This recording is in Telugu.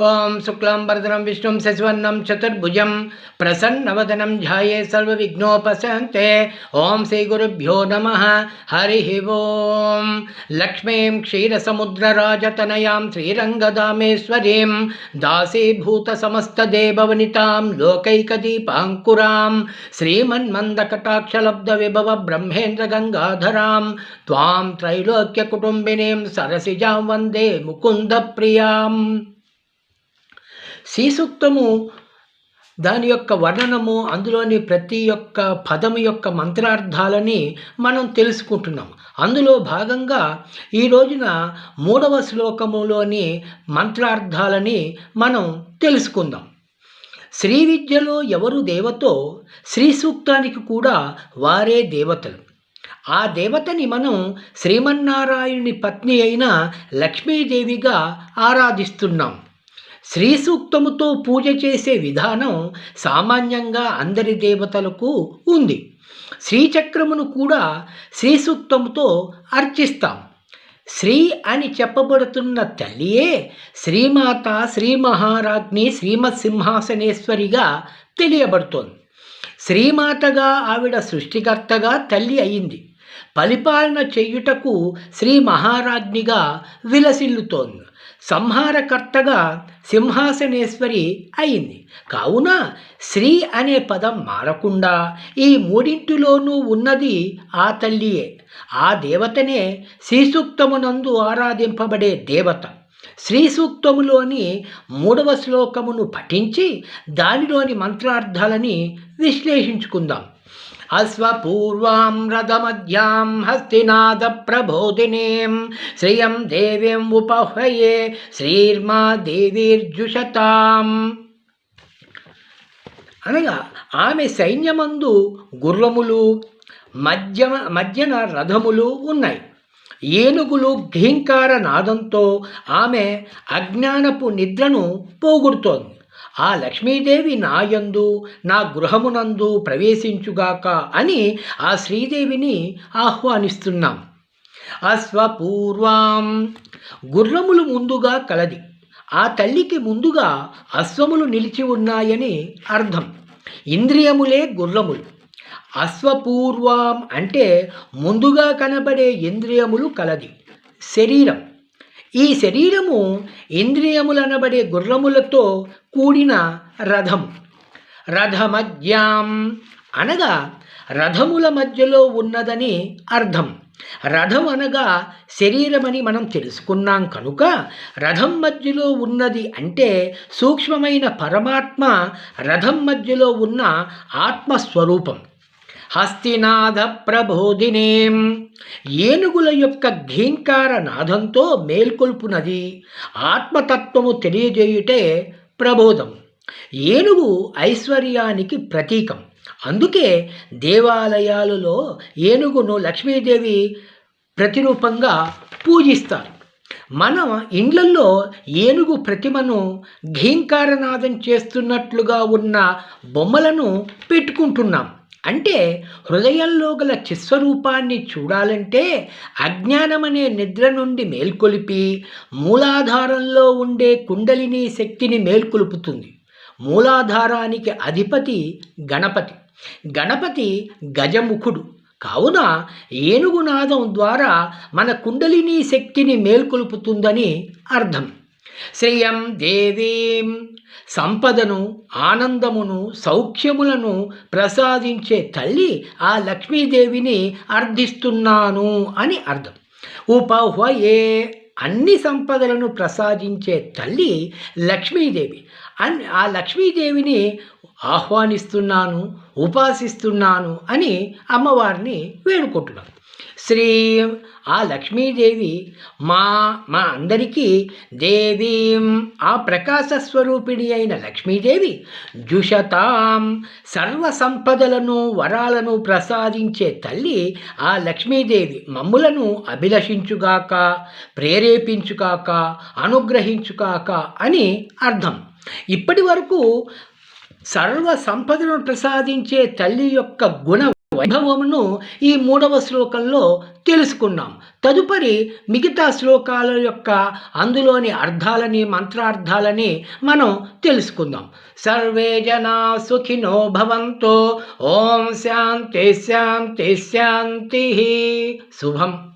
ఓం శుక్లాం వరదనం విష్ణుం శశివర్ణం చతుర్భుజం ప్రసన్నవదనం ధ్యాయే సర్వవిఘ్నోపశాంతే. ఓం శ్రీ గురుభ్యో నమ. హరి ఓం. లక్ష్మీం క్షీరసముద్రరాజతనయాం శ్రీరంగదామేశ్వరీం దాసీభూతసమస్తదేవవనితాం లోకైకదీపాంకురాం శ్రీమన్మందకటాక్షలబ్ధ విభవ బ్రహ్మేంద్ర గంగాధరాం త్వాం త్రైలోక్యకుటుంబినీం సరసిజాం వందే ముకుంద ప్రియాం శ్రీసూక్తము దాని యొక్క వర్ణనము అందులోని ప్రతి ఒక్క పదము యొక్క మంత్రార్థాలని మనం తెలుసుకుంటున్నాం అందులో భాగంగా ఈ రోజున మూడవ శ్లోకములోని మంత్రార్థాలని మనం తెలుసుకుందాం. శ్రీ విద్యలో ఎవరు దేవతో శ్రీ సూక్తానికి కూడా వారే దేవతలు. ఆ దేవతని మనం శ్రీమన్నారాయణుని పత్ని అయిన లక్ష్మీదేవిగా ఆరాధిస్తున్నాం. శ్రీ సూక్తముతో పూజ చేసే విధానం సామాన్యంగా అందరి దేవతలకు ఉంది. శ్రీచక్రమును కూడా శ్రీ సూక్తముతో అర్చిస్తాం. శ్రీ అని చెప్పబడుతున్న తల్లియే శ్రీమాత శ్రీ మహారాజ్ని శ్రీమత్ సింహాసనేశ్వరిగా తెలియబడుతోంది. శ్రీమాతగా ఆవిడ సృష్టికర్తగా తల్లి అయింది. పరిపాలన చెయ్యుటకు శ్రీ మహారాజ్నిగా విలసిల్లుతోంది. సంహారకర్తగా సింహాసనేశ్వరి అయింది. కావున శ్రీ అనే పదం మారకుండా ఈ మూడింటిలోనూ ఉన్నది ఆ తల్లియే. ఆ దేవతనే శ్రీసూక్తమునందు ఆరాధింపబడే దేవత. శ్రీ సూక్తములోని మూడవ శ్లోకమును పఠించి దానిలోని మంత్రార్థాలని విశ్లేషించుకుందాం. అశ్వపూర్వాం రథమధ్యాం హస్తినాథ ప్రబోధినీం శ్రియం దేవీం ఉపహ్వయే శ్రీర్మా దేవీర్జుషతాం అనగా ఆమె సైన్యమందు గుర్రములు మధ్య మధ్యన రథములు ఉన్నాయి. ఏనుగులు ఘీంకార నాదంతో ఆమె అజ్ఞానపు నిద్రను పోగొడుతోంది. ఆ లక్ష్మీదేవి నాయందు నా గృహమునందు ప్రవేశించుగాక అని ఆ శ్రీదేవిని ఆహ్వానిస్తున్నాం. అశ్వపూర్వాం. గుర్రములు ముందుగా కలది. ఆ తల్లికి ముందుగా అశ్వములు నిలిచి ఉన్నాయని అర్థం. ఇంద్రియములే గుర్రములు. అశ్వపూర్వం అంటే ముందుగా కనబడే ఇంద్రియములు కలది. శరీరం. ఈ శరీరము ఇంద్రియములనబడే గుర్రములతో కూడిన రథము రథమజ్ఞాం అనగా రథముల మధ్యలో ఉన్నదని అర్థం. రథం అనగా శరీరమని మనం తెలుసుకున్నాం కనుక రథం మధ్యలో ఉన్నది అంటే సూక్ష్మమైన పరమాత్మ రథం మధ్యలో ఉన్న ఆత్మస్వరూపం. హస్తినాథ ప్రబోధినేం ఏనుగుల యొక్క ఘీంకార నాదంతో మేల్కొల్పునది. ఆత్మతత్వము తెలియజేయుటే ప్రబోధం. ఏనుగు ఐశ్వర్యానికి ప్రతీకం. అందుకే దేవాలయాలలో ఏనుగును లక్ష్మీదేవి ప్రతిరూపంగా పూజిస్తారు. మనం ఇండ్లల్లో ఏనుగు ప్రతిమను ఘీంకారనాదం చేస్తున్నట్లుగా ఉన్న బొమ్మలను పెట్టుకుంటున్నాం. అంటే హృదయంలో గల చిస్వరూపాన్ని చూడాలంటే అజ్ఞానమనే నిద్ర నుండి మేల్కొలిపి మూలాధారంలో ఉండే కుండలిని శక్తిని మేల్కొలుపుతుంది. మూలాధారానికి అధిపతి గణపతి. గణపతి గజముఖుడు. కావున ఏనుగునాదం ద్వారా మన కుండలిని శక్తిని మేల్కొలుపుతుందని అర్థం. శ్రియం దేవీం సంపదను ఆనందమును సౌఖ్యములను ప్రసాదించే తల్లి ఆ లక్ష్మీదేవిని అర్థిస్తున్నాను అని అర్థం. ఉపహ్వయే అన్ని సంపదలను ప్రసాదించే తల్లి లక్ష్మీదేవి. అన్ ఆ లక్ష్మీదేవిని ఆహ్వానిస్తున్నాను ఉపాసిస్తున్నాను అని అమ్మవారిని వేడుకుంటున్నాను శ్రీ ఆ లక్ష్మీదేవి మా మా అందరికీ దేవీం ఆ ప్రకాశ స్వరూపిణి అయిన లక్ష్మీదేవి జుషతాం సర్వ సంపదలను వరాలను ప్రసాదించే తల్లి ఆ లక్ష్మీదేవి మమ్ములను అభిలషించుగాక ప్రేరేపించుగాక అనుగ్రహించుగాక అని అర్థం. ఇప్పటి వరకు సర్వ సంపదను ప్రసాదించే తల్లి యొక్క గుణ వైభవమును ఈ మూడవ శ్లోకంలో తెలుసుకున్నాం. తదుపరి మిగతా శ్లోకాల యొక్క అందులోని అర్థాలని మంత్రార్థాలని మనం తెలుసుకుందాం. సర్వే జనా సుఖినో భవంతో ఓం శాంతి శాంతి శాంతి. శుభం.